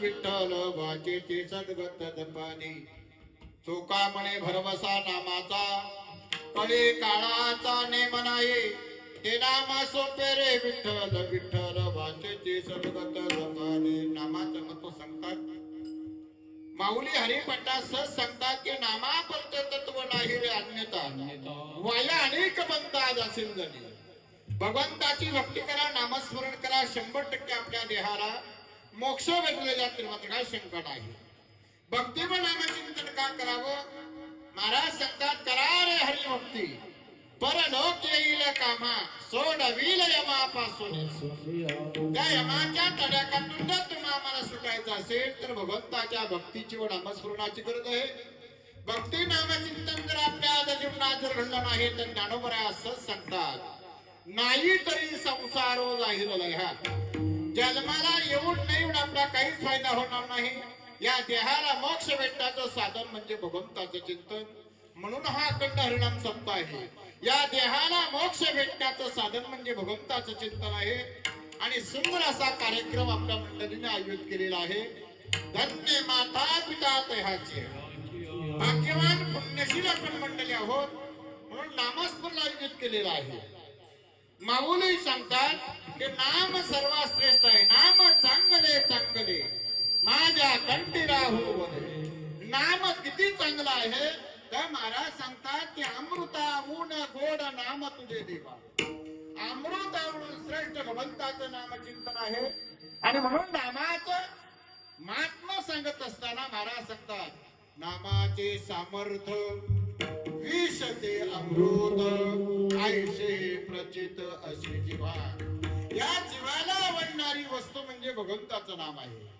विठ्ठल वाचेचे सद्गत जपानी. चोका म्हणे भरवसा नामाचा. कळे काळाचा नेम नाही. ते नाम सोपे रे विठ्ठल विठ्ठल वाचेचे सद्गत जपानी. नामाचं महत्त्व सांगतात. माऊली हरिपट्टा सहज सांगतात की नामापर्त तत्व नाही रे अन्यता वाया अनेक बनतात असेल जणी भगवंताची भक्ती करा नामस्मरण करा शंभर टक्के आपल्या देहाला मोक्ष भेटले मात्र संकट आहे? भक्ती भक्ती व नामचिंतन का करावं? महाराज सांगतात करा रे हरिभक्ती परलोक येईल कामा सोडविल यमापासून त्या यमाच्या तड्याकातून जर तुम्हाला आम्हाला सुटायचं असेल तर भगवंताच्या भक्तीची व नामस्मरणाची गरज आहे. भक्ती नामचिंतन जर आपल्या जीवनात जर घडलं नाही तर ज्ञानोबरा असंच सांगतात नाही तरी संसारो जाहीर ह्या जन्माला येऊन नाही आपला काहीच फायदा होणार नाही. या देहाला मोक्ष भेटण्याचं साधन म्हणजे भगवंताचं चिंतन. म्हणून हा अखंड हरिणाम सप्ताह आहे. या देहाला मोक्ष भेटण्याचं साधन म्हणजे भगवंताचं चिंतन आहे. आणि सुंदर असा कार्यक्रम आपल्या मंडळीने आयोजित केलेला आहे. धन्य माता पिता तहाचे. भाग्यवान पुण्यशील आपण मंडळी आहोत. म्हणून नामस्मरण आयोजित केलेला आहे. माऊली सांगतात की नाम सर्वात श्रेष्ठ आहे. नाम चांगले चांगले. माझ्या कंठी राहू नाम किती चांगलं आहे तर महाराज सांगतात की अमृता ऊन गोड नाम तुझे देवा. अमृत श्रेष्ठ भगवंताचं नाम चिंतन आहे. आणि म्हणून नामाचं महात्मा सांगत असताना महाराज सांगतात नामाचे सामर्थ्य विष अमृत. आयुषे प्रचित असे जीवा या जीवाला आवडणारी वस्तू म्हणजे भगवंताचं नाम आहे.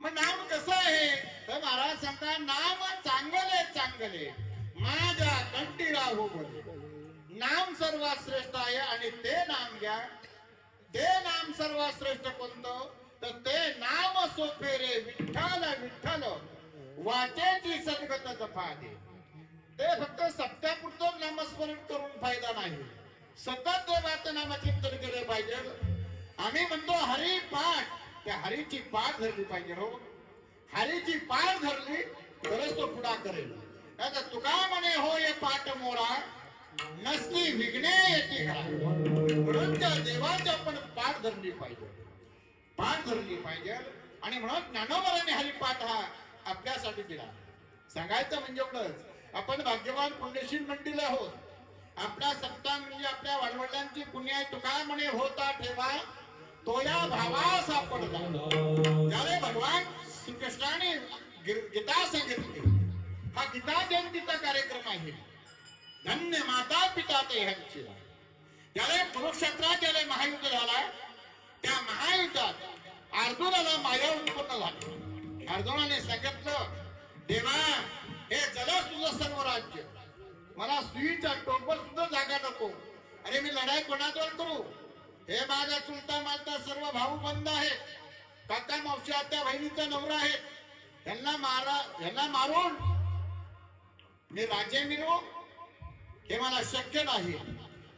मग नाम कसं आहे? तर महाराज सांगता नाम चांगले चांगले माझ्या कंटी राहू हो बोले. नाम सर्वात श्रेष्ठ आहे आणि ते नाम घ्या. ते नाम सर्वात श्रेष्ठ कोणतं? तर ते नाम सोपे रे विठ्ठल विठ्ठल. वाचेची सद्गत जपादे ते फक्त सप्त्यापुरतं नामस्मरण करून फायदा नाही. सतत देवाचं नामचिंतन केलं पाहिजे. आम्ही म्हणतो हरी पाठ. त्या हरीची पाठ धरली पाहिजे हो. हरीची पाठ धरली तरच तो पुढा करेल. आता तुका म्हणे हो ये पाठ मोरा. नसली विघ्ने येते म्हणून त्या देवाची आपण पाठ धरली पाहिजे. पाठ धरली पाहिजे. आणि म्हणून ज्ञानोबराने हरिपाठ हा आपल्यासाठी दिला. सांगायचं म्हणजे एवढंच. आपण भाग्यवान पुण्यशील मंडळी आहोत. आपला सप्ताह म्हणजे आपल्या वडवडिलांची पुण्य आहे तुका म्हणे होता ठेवा. तो या भावा सापडला त्याने भगवान श्रीकृष्णाने गीता सांगितली हा गीता जयंतीचा कार्यक्रम आहे. धन्य माता पिता ते ह्यांची ज्याने कुरुक्षेत्रात ज्याने महायुद्ध झाला त्या महायुद्धात अर्जुनाला माया उत्पन्न झाली. अर्जुनाने सांगितलं देवा हे जलच तुझं सर्व राज्य. मला सुईचा टोपर सुद्धा जागा नको. अरे मी लढाई कोणाजवळ करू? हे माझ्या चुलता मालता सर्व भाऊ बंद आहेत. काका मावशी आत्या बहिणीचा नवरा आहे. यांना मारा यांना मारून मी राजे मिळू हे मला शक्य नाही.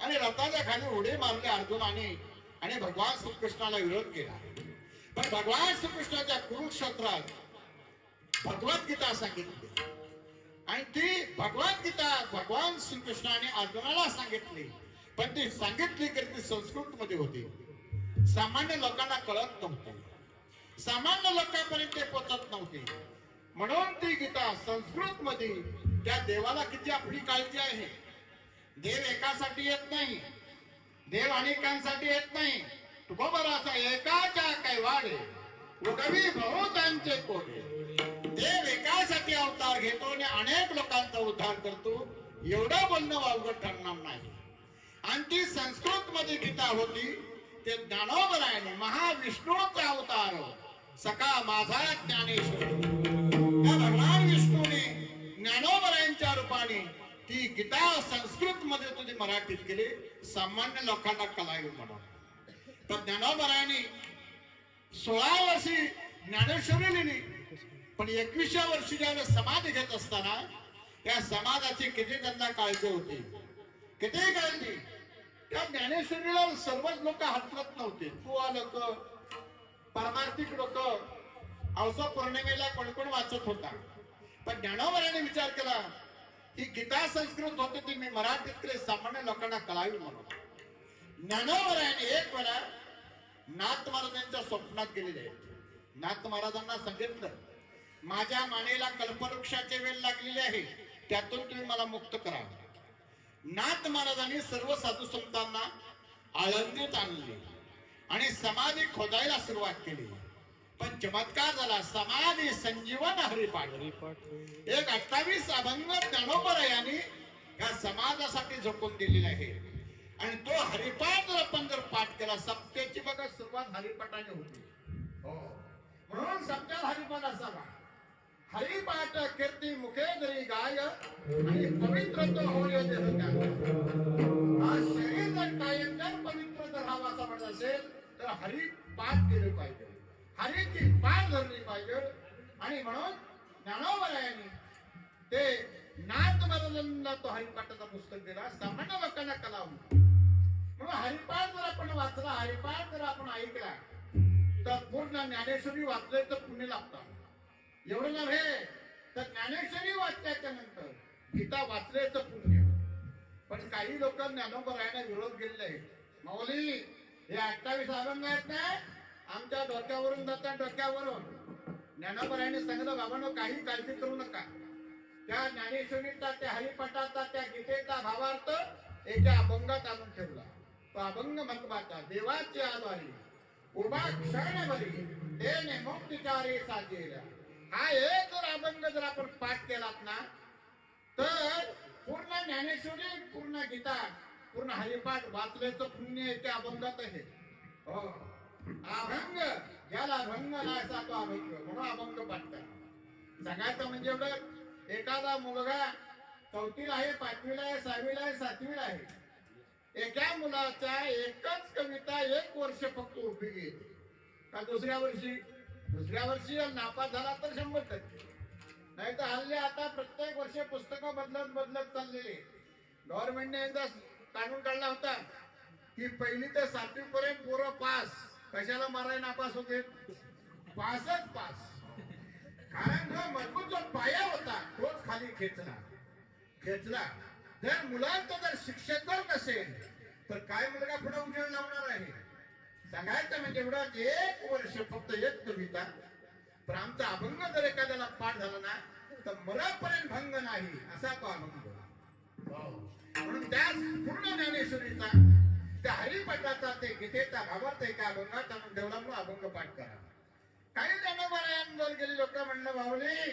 आणि रथाच्या खाली उडे मारले अर्जुनाने आणि भगवान श्रीकृष्णाला विरोध केला. पण भगवान श्रीकृष्णाच्या कुरुक्षेत्रात भगवद्गीता सांगितली. आणि ती गीता भगवान श्रीकृष्णाने अर्जुनाला सांगितली. पण ती सांगितली की ती संस्कृत मध्ये होती. सामान्य लोकांना कळत नव्हती. सामान्य लोकांपर्यंत ते पोचत नव्हती. म्हणून ती गीता संस्कृत मध्ये त्या देवाला किती आपली काळजी आहे. देव एकासाठी येत नाही. देव अनेकांसाठी येत नाही. तुकोबराचा एकाच्या काय वाढे उडवी बहुतांचे कोडे. एकासाठी अवतार घेतो आणि अनेक लोकांचा उद्धार करतो एवढं बोलणं वावगं ठरणार नाही. आणि ती संस्कृत मध्ये गीता होती ते ज्ञानोबरायने महाविष्णूचा अवतार सका माझा ज्ञानेश्वर. त्या भगवान विष्णूने ज्ञानोबरायांच्या रूपाने ती गीता संस्कृत मध्ये तुझी मराठीत केली सामान्य लोकांना कलावी म्हणून. तर ज्ञानोबरायांनी सोळा वर्षी ज्ञानेश्वरी लिहिली पण एकविसव्या वर्षी ज्यावेळेस समाधी घेत असताना त्या समाजाची किती त्यांना काळजी होती? किती काळजी? त्या ज्ञानेश्वरीला सर्वच लोक हातवत नव्हते. तुवा लोक परमार्थिक लोक. औसा पौर्णिमेला कोण कोण वाचत होता? पण ज्ञानोबराने विचार केला ही गीता संस्कृत होती ती मी मराठीतले सामान्य लोकांना कळावी म्हणून. ज्ञानोबराने एक वेळा नाथ महाराजांच्या स्वप्नात गेलेले. आहेत नाथ महाराजांना सांगितलं माझ्या मानेला कल्पवृक्षाचे वेल लागलेले आहे त्यातून तुम्ही मला मुक्त करा. नाथ महाराजांनी सर्व साधू संतांना आळंदीत आणले आणि समाधी खोदायला सुरुवात केली. पण चमत्कार झाला समाधी संजीवन हरिपाठ. एक अठ्ठावीस अभंग ज्ञानोबरायांनी या समाजासाठी झोकून दिलेला आहे. आणि तो हरिपाठ आपण जर पाठ केला सप्त्याची बघा सुरुवात हरिपाठाने होती. हो. म्हणून सप्त्यात हरिपाठ असावा. हरिपाठ कीर्ती मुखे जरी गाय आणि पवित्र तो होय देह त्याग. हा शरीर जर कायम जर पवित्र जर राहावा असा म्हणत असेल तर हरिपाठ केले पाहिजे. हरीची पाठ धरली पाहिजे. आणि म्हणून ज्ञानोबरायांनी ते नाथ महाराजांना तो हरिपाठाचा पुस्तक दिला सामान्य लोकांना कला म्हणून हरिपाठ जर आपण वाचला हरिपाठ जर आपण ऐकला तर पूर्ण ज्ञानेश्वरी वाचल्याचं पुण्य लागतात एवढं नव्हे तर ज्ञानेश्वरी वाचल्याच्या नंतर गीता वाचल्याचं पुण्य. पण काही लोक ज्ञानोबरायांना विरोध केलेले आहे माऊली हे अठ्ठावीस अभंग आहेत ना? आमच्या डोक्यावरून जातात डोक्यावरून. ज्ञानोबरायने सांगितलं बाबांनो काही काळजी करू नका. त्या ज्ञानेश्वरीचा त्या हरिपाठाचा त्या गीतेचा भावार्थ एका अभंगात आणून ठेवला. तो अभंग महत्त्वाचा देवाची आधारी उभा क्षण भरी देणे मुक्तिचारी साजेला. हा एक जर अभंग जर आपण पाठ केलात ना तर पूर्ण ज्ञानेश्वरी पूर्ण गीता पूर्ण हरिपाठ वाचल्याचं पुण्य एका अभंगात आहे. हो. अभंग ज्याला अभंग लायचा तो अभंग म्हणून अभंग पाठ करा. सांगायचं म्हणजे एवढं एखादा मुलगा चौथीला आहे पाचवीला आहे सहावीला आहे सातवीला आहे. एका मुलाच्या एकच कविता एक वर्ष फक्त उभी गेली का दुसऱ्या वर्षी? दुसऱ्या वर्षी नापास झाला तर शंभर टक्के. नाही तर हल्ली आता प्रत्येक वर्षी पुस्तकं बदलत बदलत चाललेली गव्हर्नमेंटने एकदा काढून काढला होता की पहिली ते सातवी पर्यंत पोरं पास. कशाला माराय नापास होते? पासच पास. कारण जो मजबूत जो पाया होता तोच खाली खेचला. खेचला. जर मुलांचं जर शिक्षण जर नसेल तर काय मुलगा पुढे उजेड लावणार आहे? सांगायचं म्हणजे एवढं एक वर्ष फक्त एक कविता पण आमचा अभंग जर एखाद्याला पाठ झाला ना तर मरापर्यंत भंग नाही असा तो अभंग. म्हणून त्या पूर्ण ज्ञानेश्वरीचा त्या हरिपाठाचा ते गीतेचा भावार्थ एका अभंगात आणून म्हणून अभंग पाठ करा. काही जण गेले लोक म्हणलं माऊली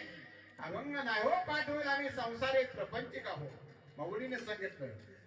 अभंग नाही हो पाठ होईल आम्ही संसारिक प्रपंचिक आहोत माऊलीने सांगितलं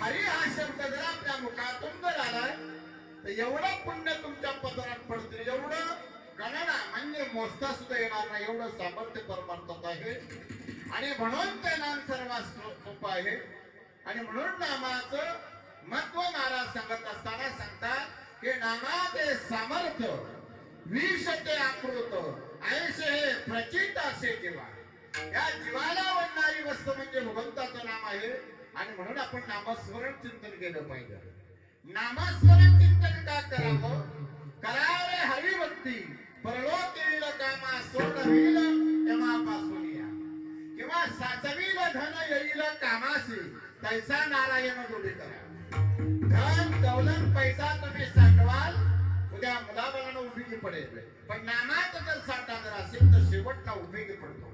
हरी हा शब्द जर आपल्या मुखातून जर आलाय तर एवढं पुण्य तुमच्या पदरात पडते एवढं गणना म्हणजे मोजता सुद्धा येणार नाही एवढं सामर्थ्य परमार्थात आहे. आणि म्हणून ते नाम सर्वात सोपं आहे. आणि म्हणून नामाचं महत्त्व महाराज सांगत असताना सांगतात की नामाचे सामर्थ्य विष ते आकृत आयुष्य हे प्रचित असे जेव्हा या जीवाला आवडणारी वस्तू म्हणजे भगवंताचं नाम आहे. आणि म्हणून आपण नामस्मरण चिंतन केलं पाहिजे. नामस्मरण चिंतन का करावं? करावे हरिभक्ती. परलोक येईल कामा सोड होईल तेव्हापासून या. किंवा साचवील धन येईल कामाशी तैसा नारायण जोडी करा. धन दौलत पैसा तुम्ही साठवाल उद्या मुलाबाळांना उपयोगी पडेल. पण नामाचं जर साठा जर असेल तर शेवटचा उपयोगी पडतो.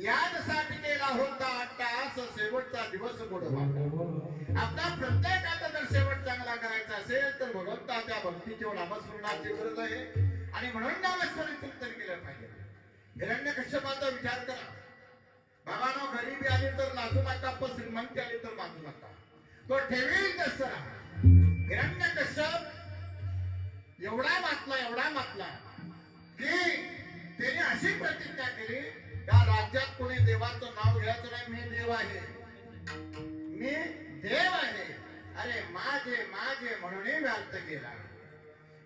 यासाठी केला होता तास शेवटचा दिवस बुडवा आपला प्रत्येकाचा जर शेवट चांगला करायचा असेल तर भगवंताच्या भक्तीची नामस्मरणाची गरज आहे. आणि म्हणून नामस्मरण चिंतन केलं पाहिजे. हिरण्य कश्यपाचा विचार करा. बाबानो गरिबी आली तर लाजू नका पण श्रीमंती आली तर माजू नका तो ठेवील तसं राहा हिरण्य कश्यप एवढा मातला एवढा मातला की त्याने अशी प्रतिज्ञा केली या राज्यात कोणी देवाचं नाव घ्यायचं नाही मी देव आहे. मी देव आहे. अरे माझे माझे म्हणून व्यक्त केला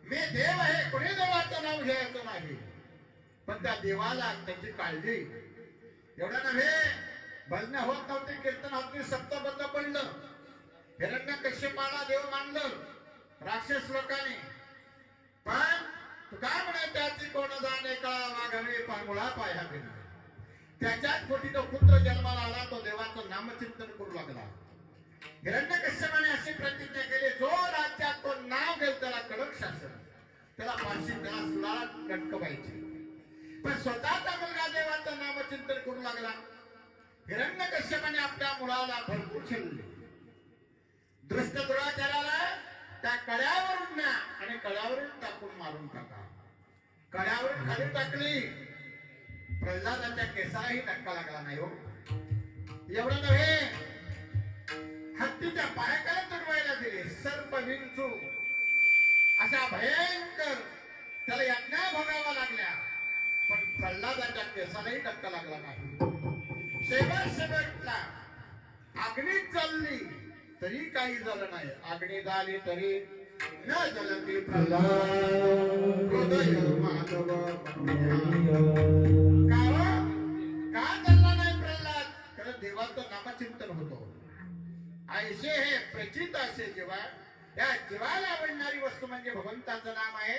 मी देव आहे कोणी देवाचं नाव घ्यायचं नाही. पण त्या देवाला त्याची काळजी. एवढं नव्हे भजन होत नव्हती कीर्तन होती सप्तबद्ध पडलं. हिरण्य कश्यपाला देव मानलं राक्षस लोकांनी. पण काय म्हणे त्याची कोण जाणे का वाघावे पांगुळा पाया बिना त्याच्याच पोटी तो पुत्र जन्माला आला तो देवाचं नामचिंतन करू लागला. हिरण्य कश्यपाने अशी प्रतिज्ञा केली जो राज्यात तो नाव घेऊ त्याला कडक शासन. त्याला फाशी त्याला सुलाला लटकवायची पण स्वतःचा मुलगा देवाचं नामचिंतन करू लागला. हिरण्य कश्यपाने आपल्या मुलाला भरपूर शिरले दृष्ट दुराचाराला त्या कड्यावरून न्या आणि कड्यावरून टाकून मारून टाका. कड्यावरून खाली टाकली. प्रल्हादाच्या केसालाही धक्का लागला नाही हो. एवढं नव्हे हत्तीच्या पायकाला तुडवायला दिले सर्प विंचू. अशा भयंकर त्याला यज्ञा भोगाव्या लागल्या. पण प्रल्हादाच्या केसालाही धक्का लागला नाही. शेवट शेवटला अग्नी चालली तरी काही झालं नाही. अग्नी झाली तरी न हृदय माधव का चालला नाही प्रल्हाद कारण देवाचं नामचिंतन होतो ऐसे हे प्रचित असे या जीवाला आवडणारी वस्तू म्हणजे भगवंताचं नाम आहे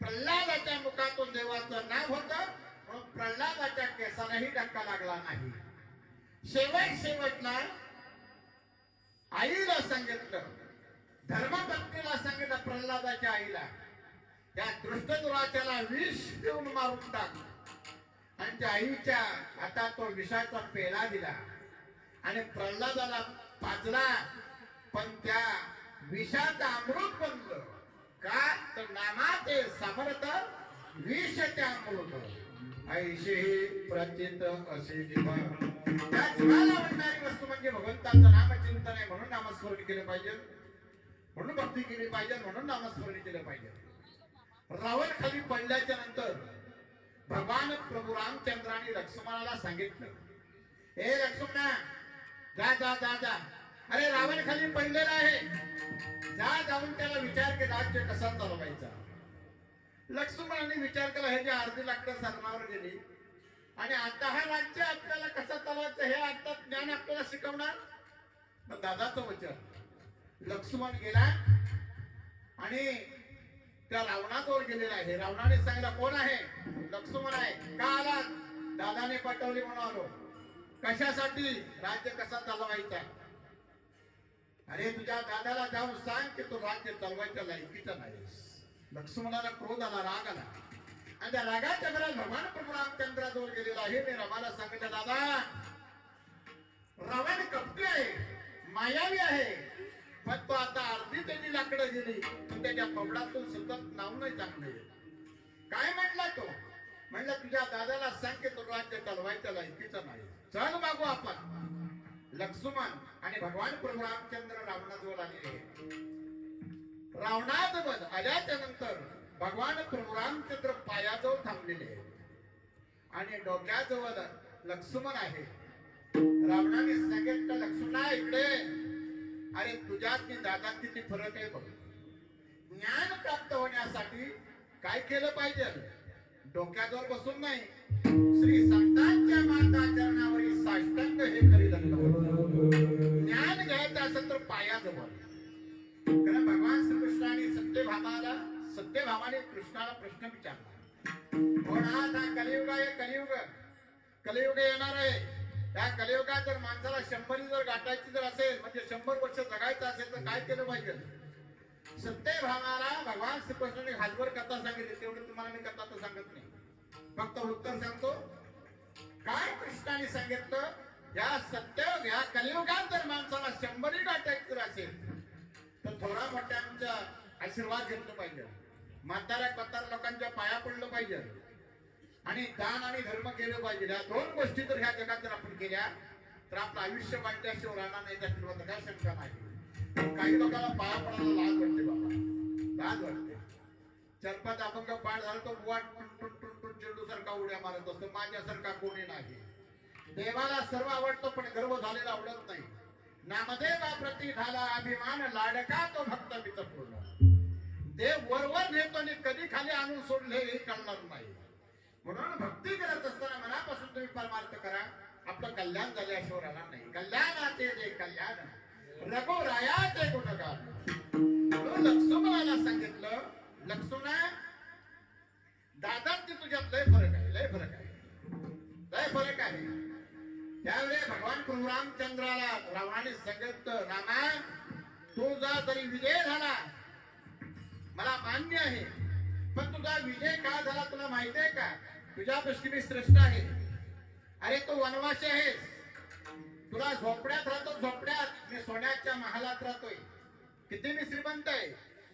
प्रल्हादाच्या मुखातून देवाचं नाव होत म्हणून प्रल्हादाच्या केसालाही धक्का लागला नाही शेवट शेवटला आईला सांगितलं धर्मपत्नीला सांगितलं प्रल्हादाच्या आईला. त्या दृष्टदुराच्याला विष देऊन मारून टाक आणि त्या आईच्या हातात तो विषाचा पेला दिला. आणि प्रल्हादाला पाजला. पण त्या विषाचं अमृत बनलं. का? तर नामाचे समर्थ विष ते अमृत. ऐशी प्रचित असे जीवा त्या जीवाला म्हणणारी वस्तू म्हणजे भगवंताचं नामचिंतन आहे म्हणून नामस्मरण केलं पाहिजे. म्हणून भक्ती केली पाहिजे म्हणून नामस्मरण केलं पाहिजे. रावण खाली पडल्याच्या नंतर भगवान प्रभू रामचंद्राने लक्ष्मणाला सांगितलं हे लक्ष्मणा जा जा जा जा. अरे रावण खाली पडलेला आहे. जा जाऊन त्याला विचार के राज्य कसा चालवायचा? लक्ष्मणाने विचार केला हे जे अर्धी लाकडं सरणावर गेली आणि आता हा राज्य आपल्याला कसा चालवायचं हे आता ज्ञान आपल्याला शिकवणार? मग दादाचं वचन लक्ष्मण गेला आणि त्या रावणाजवळ गेलेला आहे. रावणाने सांगितलं कोण आहे? लक्ष्मण आहे. का आला? दादाने पाठवली म्हणून आलो. कशासाठी? राज्य कसा चालवायचा? अरे तुझ्या दादाला जाऊन सांग की तू राज्य चालवायच्या लायकीचा नाहीस लक्ष्मणाला क्रोध आला राग आला. आणि त्या रागाच्या घरात भगवान प्रभू रामचंद्राजवळ गेलेला आहे. मी रामाला सांगितलं दादा रावण कपटी आहे मायावी आहे पण तो आता अर्धी त्याची लाकडं गेली पण त्याच्या पवडातून सतत नाव नाही चांगले काय म्हटला तो? म्हणलं तुझ्या दादाला सांग की तो राज्य चालवायच्या लायकीचा नाही. चल मागू आपण. लक्ष्मण आणि भगवान प्रभू रामचंद्र रावणाजवळ आलेले रावणाजवळ आल्याच्यानंतर भगवान प्रभू रामचंद्र पायाजवळ थांबलेले आणि डोक्याजवळ लक्ष्मण आहे. रावणाने सांगितलं लक्ष्मणा इकडे अरे तुझ्यात मी दादा किती फरक आहे बघ. ज्ञान प्राप्त होण्यासाठी काय केलं पाहिजे? डोक्याजवळ बसून नाही. श्री संतांच्या माता चरणावरील साष्टांग हे करीत ज्ञान घ्यायचं असेल तर पायाजवळ कारण भगवान श्रीकृष्णाने सत्यभामाला सत्यभामाने कृष्णाला प्रश्न विचारला. कोण हा कलियुग आहे कलियुग? कलियुग येणार आहे. त्या कलियुगात जर माणसाला शंभरी जर गाठायची जर असेल म्हणजे शंभर वर्ष जगायचं असेल तर काय केलं पाहिजे? सत्य भावाला भगवान श्रीकृष्णाने हातभर कथा सांगितली तेवढी तुम्हाला मी कथा तर सांगत नाही. फक्त उत्तर सांगतो. काय कृष्णाने सांगितलं? या सत्य या कलियुगात जर माणसाला शंभरी गाठायची जर असेल तर थोडा मोठ्यांचा आशीर्वाद घेतलं पाहिजे. म्हाताऱ्या कतार लोकांच्या पाया पडलं पाहिजे. आणि दान आणि धर्म केलं पाहिजे. या दोन गोष्टी जर ह्या जगात जर आपण केल्या. तर आपलं आयुष्य वाटल्याशिवाय राहणार नाही त्यात काय शंका नाही. काही लोकांना पाया पडायला लाज वाटते बाबा. लाज वाटते. चरपात अभंग पाठ झाला तो वाट टुन टुन टुन टुन चेंडू सारखा उड्या मारत असतो माझ्यासारखा कोणी नाही. देवाला सर्व आवडतो पण गर्व झालेला आवडत नाही. नामदेवा प्रती झाला अभिमान लाडका तो भक्त पूर्ण. देव वरवर नेतो आणि कधी खाली आणून सोडले हे कळणार नाही. म्हणून भक्ती करत असताना मनापासून तुम्ही परमार्थ करा. आपलं कल्याण झाल्याशिवाय राहणार नाही. कल्याणाचे जे कल्याण रघुरायाचे गुणगान. म्हणून लक्ष्मणाला सांगितलं लक्ष्मणा दादात तुझ्यात लय फरक आहे लय फरक आहे. लय फरक आहे. त्यावेळी भगवान प्रभू रावणाने सांगितलं रामा तुझा तरी विजय झाला. मला मान्य आहे पण तुझा विजय का झाला तुला माहिती आहे का? तुझ्या दृष्टीने श्रेष्ठ आहे. अरे तू वनवासी आहेस. तुला झोपड्यात राहतो झोपड्यात. मी सोन्याच्या महालात राहतोय. किती मी श्रीमंत आहे.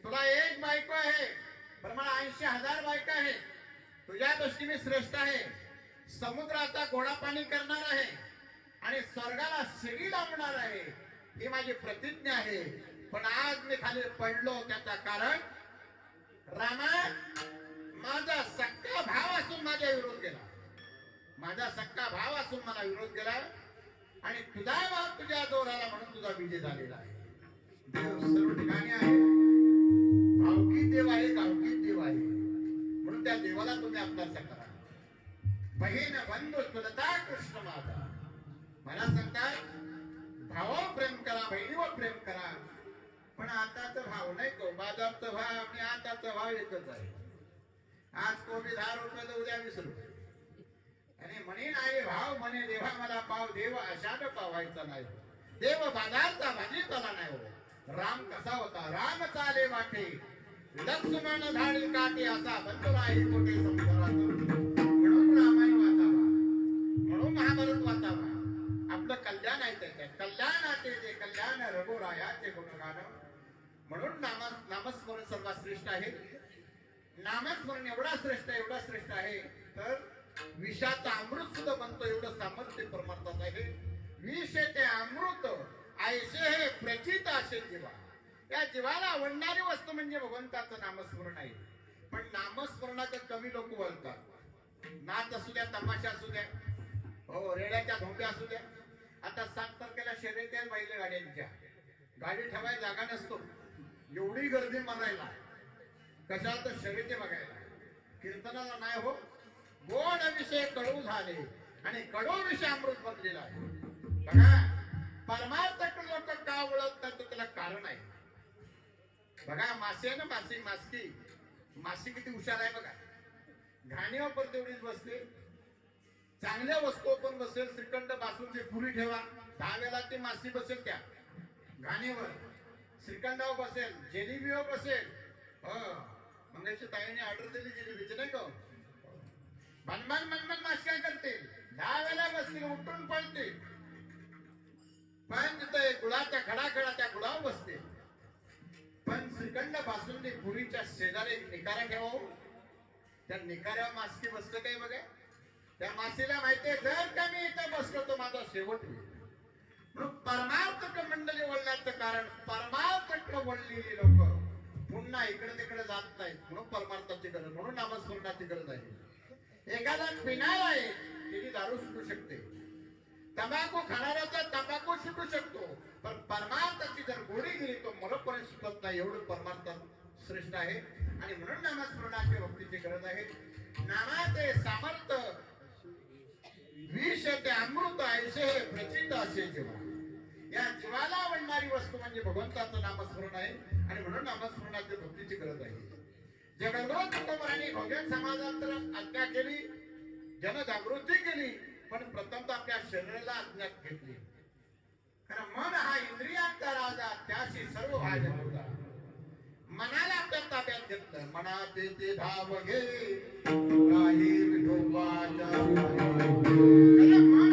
तुला एक बायको आहे. पण मला ऐंशी हजार बायका आहे. तुझ्या दृष्टीने श्रेष्ठ आहे. समुद्राचा गोडा पाणी करणार आहे. आणि स्वर्गाला शिडी लावणार आहे. ही माझी प्रतिज्ञा आहे. पण आज मी खाली पडलो त्याचा कारण रामा माझा सक्का भाव असून माझा विरोध केला. माझा सक्का भाव असून मला विरोध केला आणि तुझा भाव तुझ्या जोराला म्हणून तुझा विजय झालेला आहे. देव सर्व ठिकाणी आहे. भावकी देव आहे गावकी देव आहे. म्हणून त्या देवाला तुम्ही अभ्यास करा बहीण बंधू सुलता कृष्ण माझा मला सांगतात भावावर प्रेम करा बहिणीवर प्रेम करा. पण आताचा भाव नाही तो. बाजारचा भाव आणि आताचा भाव एकच आहे. आज कोबी दहा रुपये तर उद्या वीस रुपये. आणि म्हणे नाही भाव म्हणे देवा मला पाव देव अशानं पावायचा नाही. देव बाजारचा भाजीपाला नाही हो. राम कसा होता? राम चाले वाटे लक्ष्मण झाडी काटे असा बंधू आहे कोटे संसारात म्हणून रामायण वाचावा. म्हणून महाभारत वाचावा. आपलं कल्याण आहे त्याच्यात. कल्याणाचे जे कल्याण रघुरायाचे गुणगान. म्हणून नाम नामस्मरण सर्वात श्रेष्ठ आहे. नामस्मरण एवढा श्रेष्ठ एवढा श्रेष्ठ आहे. तर विषाचा अमृत सुद्धा बनतो एवढं सामर्थ्य परमार्थात आहे. विष ते अमृत आयशे हे प्रचित असे जीवा. या जीवाला आवडणारी वस्तू म्हणजे भगवंताचं नामस्मरण आहे. पण नामस्मरणाचं कमी लोक बोलतात. नाच असू द्या तमाशा असू द्या हो रेड्याच्या धोंड्या असू द्या. आता सात तारखेला शर्यत आहेत बैल गाड्यांच्या गाडी ठेवायला जागा नसतो. एवढी गर्दी म्हणायला कशाला तर शर्यती बघायला? कीर्तनाला नाही हो. गोड विषय कडू झाले आणि कडू विषय अमृत बनलेला आहे. बघा परमार्थ लोक का ओळखतात तर त्याला कारण आहे? बघा मासे आहे ना मासी मासकी. मासी किती हुशार आहे बघा. घाणीवर पण तेवढीच बसते चांगल्या वस्तू पण बसेल. श्रीखंड बासुंदी पुरी ठेवा. दहा वेळा ते मासी बसेल त्या. घाणीवर. श्रीखंडावर बसेल. जिलेबीवर बसेल. मंगेश ताईने ऑर्डर दिली जिलेबीची नाही का? मनमान मनमान मास काय करते दहा वेळा बसतील उठून पळते पण तिथे गुळाचा खडा खडा त्या गुळावर बसते पण श्रीखंड बासुंदी पुरीच्या शेजारी निकारा ठेवा. त्या निकाऱ्यावर मासकी बसलं काय बघा? त्या मासीला माहितीये जर का मी इथं बसलो तो माझा शेवट होईल. म्हणून परमार्थ मंडळी वळण्याचं कारण परमार्थ वळलेली लोक. पुन्हा इकडे तिकडे जात नाहीत. म्हणून परमार्थाची गरज म्हणून नामस्मरणाची गरज आहे. एखादा पिणार आहे त्याची दारू सुटू शकते. तंबाखू खाणाऱ्याचा तंबाखू सुटू शकतो. पण परमार्थाची जर गोडी गेली तो मरोपर्यंत सुटत नाही. एवढं परमार्थ श्रेष्ठ आहे. आणि म्हणून नामस्मरणाची भक्तीची गरज आहे. नामाचे सामर्थ्य विष ते अमृत आयुष्य हे प्रचित असे जेव्हा या जीवाला आवडणारी वस्तू म्हणजे भगवंताचं नामस्मरण आहे. आणि म्हणून नामस्मरणाची भक्तीची गरज आहे. जगद्रोत कुटुंबाने भोजन समाजांतर आज्ञा केली. जनजागृती केली. पण प्रथम आपल्या शरीराला अज्ञात घेतली. कारण मन हा इंद्रियांचा राजा त्याशी सर्व भाज्य होता. मनाला आपल्या ताब्यात घेतलं. मनात ते धाव घे. काही विठोबाच्या कारण मन